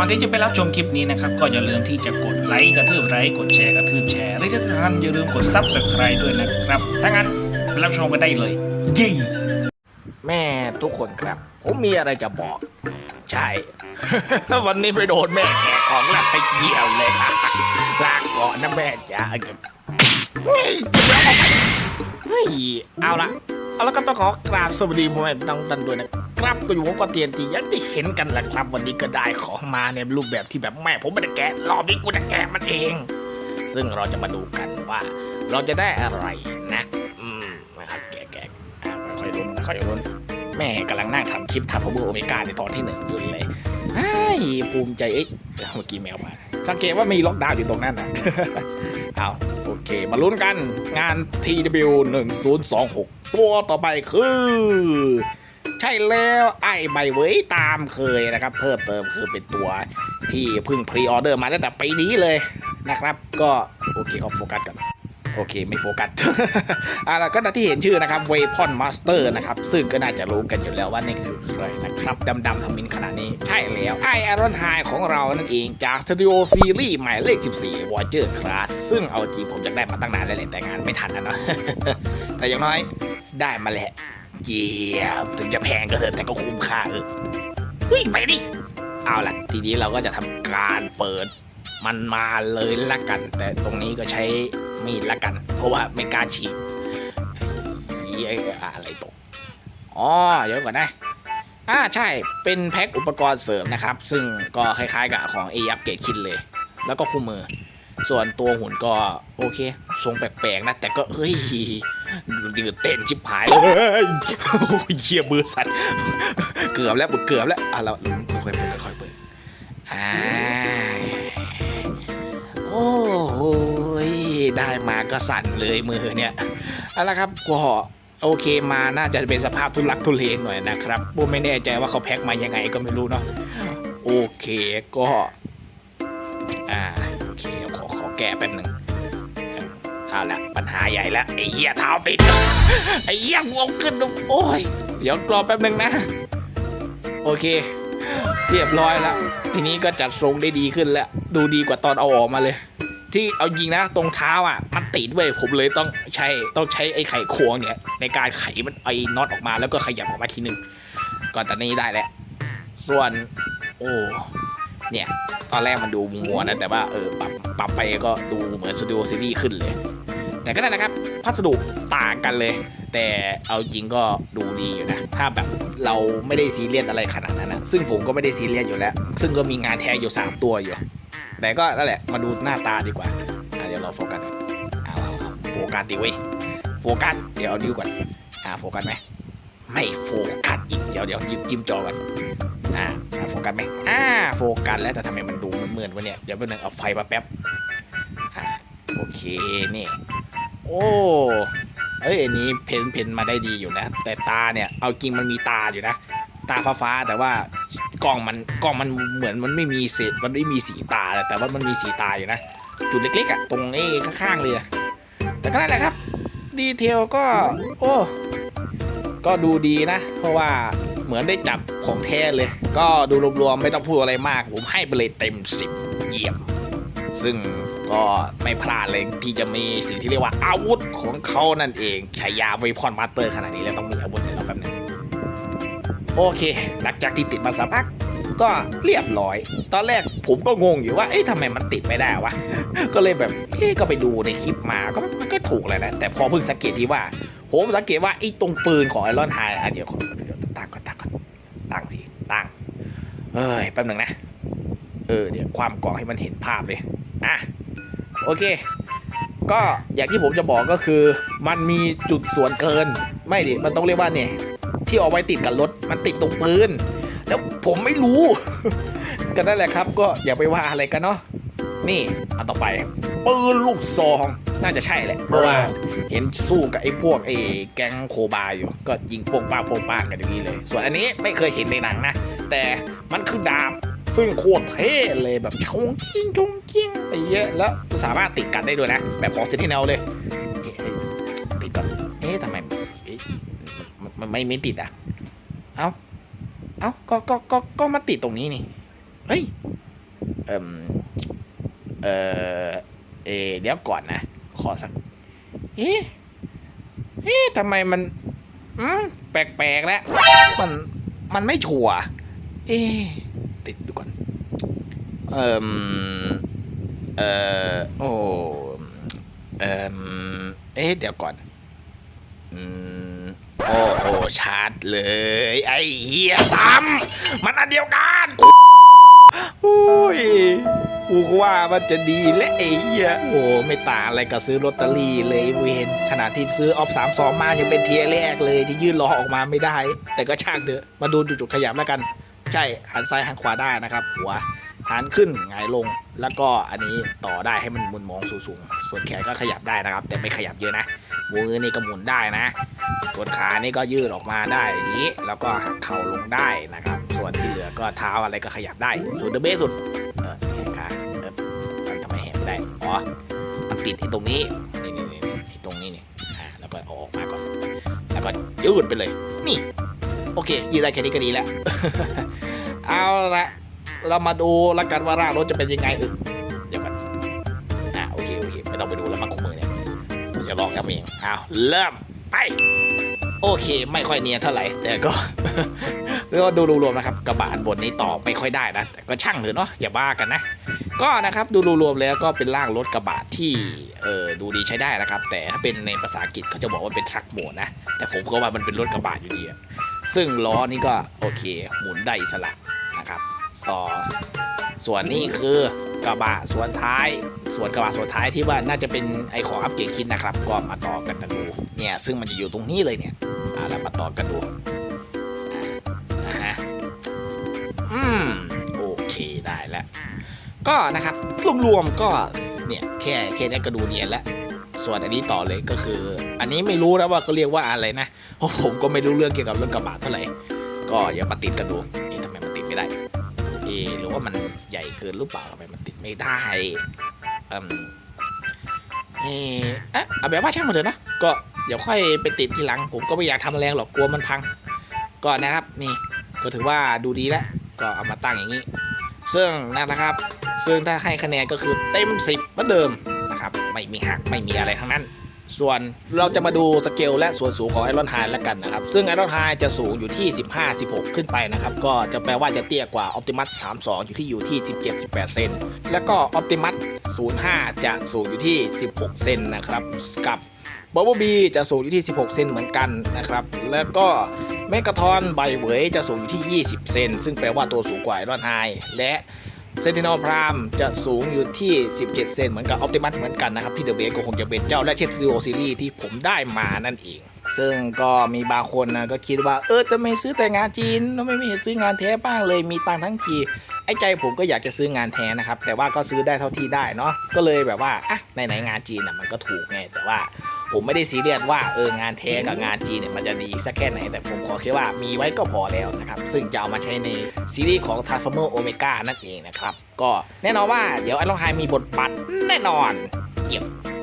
ก่อนที่จะไปรับชมคลิปนี้นะครับ ก็อย่าลืมที่จะกดไลค์กระทืบไลค์กดแชร์กระทืบแชร์และที่สำคัญอย่าลืมกดซับสไครต์ด้วยนะครับ ถ้างั้นไปรับชมกันได้เลยเย้แม่ทุกคนครับ ผมมีอะไรจะบอก ใช่ วันนี้ไปโดนแม่แกะของแล้วไปเยี่ยวเลยลาก่อนนะแม่จ๋าเฮ้ยจะเอาเฮ้ยเอาละ เอาแล้วก็ต้องขอกราบสวัสดีพ่อแม่น้องท่านด้วยนะครับก็อยู่ผมก็เตียนตีอยังได้เห็นกันแหละครับวันนี้ก็ได้ของมาในรูปแบบที่แบบแม่ผมไม่ได้แกะรอบนี้กูจะแกะมันเอง ซึ่งเราจะมาดูกันว่า เราจะได้อะไรนะอืมนะครับแกะแกะค่อยๆลุ้นค่อยๆลุ้นแม่กำลังนั่งทำคลิปทับพาวเวอร์โอเมก้าในตอนที่หนึ่งอยู่เลยอ้ย ภูมิใจเอ๊ะเมื่อกี้แมวมาสังเกตว่ามีล็อกดาวน์อยู่ตรงนั้นนะเอาโอเค มาลุ้นกันงาน TW 1026 ตัวต่อไปคือ ใช่แล้วไอ้ใบเว้ยตามเคยนะครับ เพิ่มเติมคือเป็นตัวที่เพิ่งพรีออเดอร์มาตั้งแต่ปีนี้เลยนะครับ ก็โอเคขอโฟกัสกัน โอเคไม่โฟกัส อ่าแล้วก็ที่เห็นชื่อนะครับ Weapon Master นะครับ ซึ่งก็น่าจะรู้กันอยู่แล้วว่านี่คือใครนะครับ ดำๆทำมินขนาดนี้ ใช่แล้ว ไออรอนไฮของเรานั่นเองจากท u d i o ซีรีส์หมายเลข 14 Watcher Class ซึ่งเอาจริงผมอยากได้มาตั้งนานแล้วแหละแต่งานไม่ทันนะเนาะแต่อย่างน้อยได้มาแหละเยี่ยมถึงจะแพงก็เถอะแต่ก็คุ้มค่าเออเฮ้ยไปดิเอาล่ะ ทีนี้เราก็จะทำการเปิด มันมาเลยละกัน แต่ตรงนี้ก็ใช้มีดละกัน เพราะว่าไม่กล้าฉีกเหี้ยอะไรตกอ๋อเดี๋ยวก่อนนะอ่าใช่เป็นแพ็คอุปกรณ์เสริมนะครับ ซึ่งก็คล้ายๆกับของเอยับเกตคิดเลย แล้วก็คู่มือ ส่วนตัวหุ่นก็โอเค ทรงแปลกๆนะ แต่ก็เฮ้ยยืดเต้นชิบหายเลยโอ้ยเหี้ยมือสั่นเกือบแล้วเกือบแล้วอะเราค่อยๆเปิดค่อยๆเปิดอ่า ก็สั่นเลยมือเนี่ยเอาละครับก็โอเคมาน่าจะเป็นสภาพทุลักทุเลหน่อยนะครับผมไม่แน่ใจว่าเขาแพ็คมายังไงก็ไม่รู้เนาะโอเคก็อ่าโอเคขอขอแก้แป๊บหนึ่งเอาละปัญหาใหญ่แล้วไอ้เหี้ยเท้าติดไอ้เหี้ยงวงขึ้นโอ้ยเดี๋ยวรอแป๊บหนึ่งนะ โอเค เรียบร้อยแล้ว ทีนี้ก็จัดทรงได้ดีขึ้นแล้ว ดูดีกว่าตอนเอาออกมาเลย ที่เอายิงนะตรงเท้าอะมันติดเว้ยผมเลยต้องใช้ต้องใช้ไอ้ไขควงเนี่ยในการไขมันไอ้น็อตออกมาแล้วก็ขยับออกมาทีนึงก่อนตอนนี้ได้แล้วส่วนโอ้เนี่ย ตอนแรกมันดูมัวนะ แต่ว่าเออปรับปรับไปก็ดูเหมือนสตูดิโอซีรีส์ขึ้นเลย แต่ก็นั่นนะครับพัสดุต่างกันเลย แต่เอาจริงก็ดูดีอยู่นะ ถ้าแบบเราไม่ได้ซีเรียสอะไรขนาดนั้นนะซึ่งผมก็ไม่ได้ซีเรียสอยู่แล้ว ซึ่งก็มีงานแท้อยู่ 3 ตัวอยู่ แต่ก็นั่นแหละมาดูหน้าตาดีกว่าเดี๋ยวเราโฟกัสเอาเอาโฟกัสดิเว้ยโฟกัสเดี๋ยวเอานิ้วก่อนอ่าโฟกัสไหมไม่โฟกัสอีกเดี๋ยวเดี๋ยวยิ้มจิ้มจอก่อนอ่าโฟกัสไหมอ่าโฟกัสแล้วแต่ทำไมมันดูเหมือนวะเนี่ยเดี๋ยวแป๊บนึงเอาไฟมาแป๊บอ่าโอเคนี่โอ้เอ้ยอันนี้เพนเพนมาได้ดีอยู่นะ แต่ตาเนี่ยเอาจริงมันมีตาอยู่นะ ตาฟ้าๆแต่ว่า กล้องมันกล้องมันเหมือนมันไม่มีเศษมันไม่มีสีตา แต่ว่ามันมีสีตาอยู่นะ จุดเล็กๆอะ่ะตรงนี้ข้างๆเลยอะแต่ก็นั่นแหละครับ ดีเทลก็ โอ้ก็ดูดีนะ เพราะว่าเหมือนได้จับของแท้เลย ก็ดูรวมๆไม่ต้องพูดอะไรมาก ผมให้ไปเลยเต็มสิบเยี่ยม ซึ่งก็ไม่พลาดเลยที่จะมีสิ่งที่เรียกว่าอาวุธของเขานั่นเองฉายาไวพอนมาสเตอร์ขนาดนี้แล้วต้องมีอาวุธ โอเค หลังจากที่ติดมาสักพักก็เรียบร้อย ตอนแรกผมก็งงอยู่ว่า เอ๊ะทำไมมันติดไม่ได้วะ ก็เลยแบบ เอ๊ะก็ไปดูในคลิปมา ก็มันก็ถูกเลยนะ แต่พอเพิ่งสังเกตที่ว่า ผมสังเกตว่าไอ้ตรงปืนของไอรอนไฮอะเดี๋ยวขอเดี๋ยวตั้งก่อนตั้งก่อนตั้งสิตั้ง เอ้ย แป๊บหนึ่งนะ เออ เดี๋ยวความกล่องให้มันเห็นภาพเลย อะ โอเค ก็อย่างที่ผมจะบอกก็คือ มันมีจุดส่วนเกิน ไม่ดิ มันต้องเรียกว่าเนี่ย ที่เอาไว้ติดกับรถมันติดตรงปืน แล้วผมไม่รู้ ก็นั่นแหละครับ ก็อย่าไปว่าอะไรกันเนาะนี่อันต่อไปปืนลูกซองน่าจะใช่แหละเพราะว่าเห็นสู้กับไอ้พวกไอ้แก๊งโคบาอยู่ ก็ยิงโป่งป้าโป่งป้ากันอย่างนี้เลย ส่วนอันนี้ไม่เคยเห็นในหนังนะ แต่มันคือดาบซึ่งโคตรเท่เลยแบบชงจิ้งชงจิ้งไอ้เยอะแล้วสามารถติดกันได้ด้วยนะ แบบของเซนติเนลเลย มันไม่ไม่ติดอะ เอ้าเอ้าก็ก็ก็ก็มาติดตรงนี้นี่ เฮ้ย เอ่มเออเอเดี๋ยวก่อนนะ ขอสัก เอ๊ะเอ๊ะทำไมมัน อืม แปลกๆแล้ว มัน มันไม่ชัวเอ๊ะติดดูก่อน เอ่มเอ่อโอ้เอ่มเอ๊ะเดี๋ยวก่อน อืม ชัดเลย ไอ้เหี้ยซ้ำมันอันเดียวกันโอ้ยกูว่ามันจะดีและไอ้เหี้ยโอ้ไม่ต่างอะไรกับซื้อลอตเตอรี่เลยเวนขนาดที่ซื้อออฟสามสองมายังเป็นเทียร์แรกเลยที่ยื่นรอออกมาไม่ได้ แต่ก็ช่างเถอะมาดูจุดๆขยับแล้วกัน ใช่หันซ้ายหันขวาได้นะครับ หัวหันขึ้นหงายลงแล้วก็อันนี้ต่อได้ให้มันหมุนมองสูงๆส่วนแขนก็ขยับได้นะครับ แต่ไม่ขยับเยอะนะมือนี่ก็หมุนได้นะ ส่วนขานี่ก็ยืดออกมาได้อย่างนี้ แล้วก็หักเข่าลงได้นะครับ ส่วนที่เหลือก็เท้าอะไรก็ขยับได้ส่วนเดอะเบสสุดเออแหกขาเออมันทำไมแหกไม่ได้อ๋อมันติดที่ตรงนี้นี่นี่นี่ที่ตรงนี้นี่อ่าแล้วก็ออกมาก่อน แล้วก็ยืดไปเลย นี่ โอเค ยืดได้แค่นี้ก็ดีแล้ว เอาละเรามาดูล้วกันว่าร่างรถจะเป็นยังไงเออเดี๋ยวกันอ่าโอเคโอเคไม่ต้องไปดูแล้วมั้งของมือเนี่ยจะลองทำเองเอาเริ่ม ไป โอเคไม่ค่อยเนียนเท่าไหร่ แต่ก็ก็ดูรวมๆนะครับกระบะอันบนนี้ต่อไม่ค่อยได้นะ แต่ก็ช่างเถอะเนาะอย่าบ้ากันนะ ก็นะครับดูรวมๆแล้วก็เป็นร่างรถกระบะที่เออดูดีใช้ได้นะครับ แต่ถ้าเป็นในภาษาอังกฤษเขาจะบอกว่าเป็นทรัคโหมดนะ แต่ผมก็ว่ามันเป็นรถกระบะอยู่ดีอะซึ่งล้อนี่ก็โอเคหมุนได้อิสระนะครับต่อส่วนนี้คือ กระบะส่วนท้าย ส่วนกระบะส่วนท้ายที่ว่าน่าจะเป็นไอของอัปเกรดคิดนะครับ ก็มาต่อกันกันดูเนี่ยซึ่งมันจะอยู่ตรงนี้เลยเนี่ยอ่าแล้วมาต่อกันดูนะฮะอืมโอเคได้แล้วก็นะครับรวมๆก็เนี่ยแค่แค่นี้ก็ดูเนียนแล้วส่วนอันนี้ต่อเลยก็คือ อันนี้ไม่รู้นะว่าเขาเรียกว่าอะไรนะเพราะผมก็ไม่รู้เรื่องเกี่ยวกับเรื่องกระบะเท่าไหร่ก็อย่ามาติดกันดูเอ๊ะทำไมมันติดไม่ได้ เอหรือว่ามันใหญ่เกินหรือเปล่าทำไมมันติดไม่ได้อืมเอะอะเอาแบบว่าช่างมันเถอะนะ ก็เดี๋ยวค่อยไปติดทีหลัง ผมก็ไม่อยากทำแรงหรอกกลัวมันพังก่อนะครับนี่ก็ถือว่าดูดีแล้ว ก็เอามาตั้งอย่างนี้ ซึ่งนั่นแหละครับ ซึ่งถ้าให้คะแนนก็คือเต็ม 10เหมือนเดิมนะครับ ไม่มีหักไม่มีอะไรทั้งนั้น ส่วนเราจะมาดูสเกลและส่วนสูงของไอรอนไฮแล้วกันนะครับ ซึ่งไอรอนไฮจะสูงอยู่ที่ 15 16 ขึ้นไปนะครับ ก็จะแปลว่าจะเตี้ยกว่าออ t ติมัส32 อยู่ที่อยู่ที่ 17 18 เซน แล้วก็ออ t ติมัส05 จะสูงอยู่ที่ 16 เซนนะครับ กับบับเบิลบีจะสูงอยู่ที่ 16 เซนเหมือนกันนะครับ แล้วก็เมกาทอนไบเวยจะสูงอยู่ที่ 20 เซน ซึ่งแปลว่าตัวสูงกว่าไอรอนไฮและ เซนตินอลพรามจะสูงอยู่ที่ 17 เซนเหมือนกับออ t ติมัสเหมือนกันนะครับ ที่เดอะเบสก็คงจะเป็นเจ้าและเทสติโอซีรีส์ที่ผมได้มานั่นเอง ซึ่งก็มีบางคนนะก็คิดว่า เออจะไม่ซื้อแต่งานจีนทำไมไม่เห็นซื้องานแท้บ้างเลยมีตังทั้งทีไอ้ใจผมก็อยากจะซื้องานแท้นะครับ แต่ว่าก็ซื้อได้เท่าที่ได้เนาะก็เลยแบบว่าอะในไหนๆงานจีนอะมันก็ถูกไงแต่ว่า ผมไม่ได้ซีเรียสว่าเอองานแท้กับงานจีเนี่ยมันจะดีสักแค่ไหน แต่ผมขอแค่ว่ามีไว้ก็พอแล้วนะครับ ซึ่งจะเอามาใช้ในซีรีส์ของ Transformer Omega นั่นเองนะครับ ก็แน่นอนว่าเดี๋ยวไอรอนไฮมีบทบาทแน่นอนเยี่ยม